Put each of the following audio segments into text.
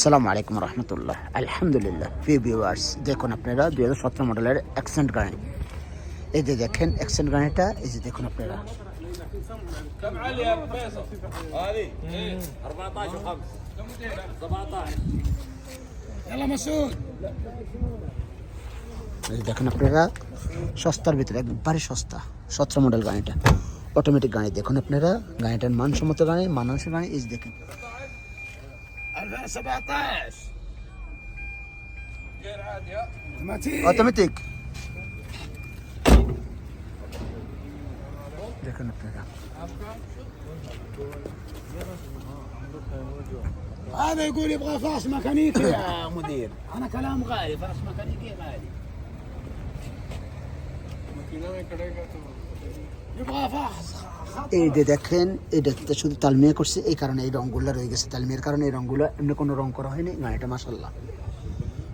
সালাম আলাইকুম রহমতুল্লাহ। আলহামদুলিল্লাহ। প্রিয় ভিউয়ার্স দেখুন আপনারা দুই হাজার সতেরো মডেলের অ্যাক্সেন্ট গাড়ি। এই যে দেখেন অ্যাক্সেন্ট গাড়িটা, এই যে দেখুন আপনারা। দেখেন আপনারা, সস্তার ভিতরে একবারে সস্তা, সতেরো মডেল গাড়িটা। অটোমেটিক গাড়ি, দেখুন আপনারা, গাড়িটার মানসম্মত গাড়ি মানসিক গাড়ি, এই দেখেন। فيها 17 أوتوماتيك. أوتوماتيك. هذا يقول يبغى فاص ميكانيكي يا مدير. أنا كلام غالي فاص ميكانيكي غالي. يبغى فاص এই যে দেখেন, এটা শুধু তালমিয়া করছে, এই কারণে এই রঙগুলো রয়ে গেছে। তালমিয়ার কারণে এই রঙগুলো এমনি কোনো রং করা হয়নি গাড়িটা মাসাল্লাহ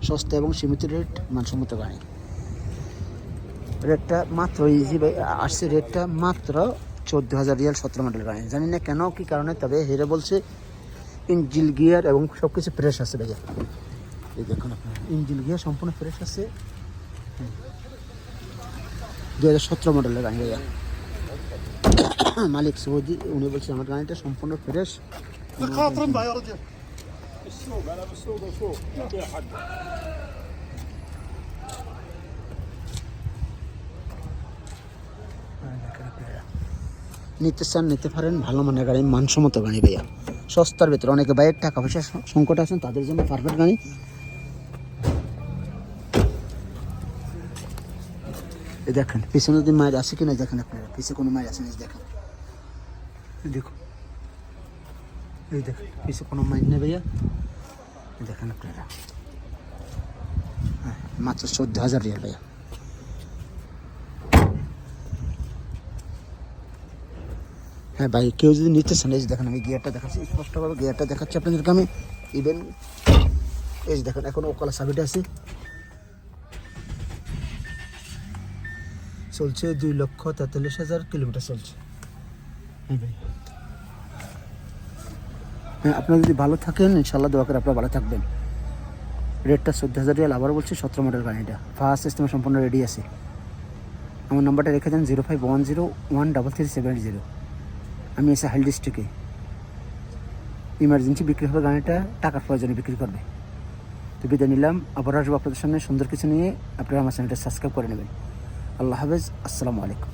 সস্তা এবং সীমিত রেট, মানসম্মত গাড়ি। রেটটা মাত্র ইজি আসছে রেটটা মাত্র চোদ্দ হাজার রিয়াল সতেরো মডেল গাড়ি। জানি না কেন, কি কারণে, তবে হেরে বলছে ইঞ্জিল গিয়ার এবং সব কিছু ফ্রেশ আছে ভাইয়া। এই দেখুন আপনার ইঞ্জিল গিয়ার সম্পূর্ণ ফ্রেশ আছে। দু হাজার সতেরো মডেলের গাড়ি ভাইয়া। হ্যাঁ, মালিক শুভজি উনি বলছেন আমার গাড়িটা সম্পূর্ণ ফ্রেশ। নিতে চান নিতে পারেন ভালো মানের গাড়ি মানসম্মত গাড়ি ভাইয়া। সস্তার ভিতরে অনেকে বাইরের টাকা পয়সা সংকট আছেন তাদের জন্য পারফেক্ট গাড়ি। দেখেন পিছনে যদি মায়ের আসে কিনা দেখেন আপনারা পিছনে কোনো মায়ের আছে দেখেন। এই দেখেন পিছনে কোনো মায়ের নেই ভাইয়া। দেখেন আপনারা। হ্যাঁ মাত্র চোদ্দ হাজার রিয়াল ভাইয়া। হ্যাঁ ভাই, কেউ যদি নিতে চান, এই দেখেন আমি গিয়ারটা দেখাচ্ছি, স্পষ্টভাবে গিয়ারটা দেখাচ্ছি আপনাদেরকে আমি। ইভেন এই যে দেখেন, এখন ওকলা সাবিটা আছে। চলছে দুই লক্ষ তেতাল্লিশ হাজার কিলোমিটার চলছে। হ্যাঁ আপনারা যদি ভালো থাকেন ইনশাল্লাহ দোয়া করে আপনারা ভালো থাকবেন। রেটটা চোদ্দ হাজার রিয়াল আবার বলছি, সতেরো মডেল গাড়িটা। ফার্স্ট সিস্টেমে সম্পূর্ণ রেডি আছে। আমার নাম্বারটা রেখে দেন zero five one zero one double three seven zero আমি এসে হাইল ডিস্ট্রিক্টে ইমার্জেন্সি বিক্রি হবে গাড়িটা, টাকার প্রয়োজনে বিক্রি করবে। তো বিদায় নিলাম, আবার আসব আপনাদের সামনে, সুন্দর কিছু নিয়ে। আপনারা আমার চ্যানেলটা সাবস্ক্রাইব করে নেবেন। আল্লাহ হাফেজ, আসসালামু আলাইকুম।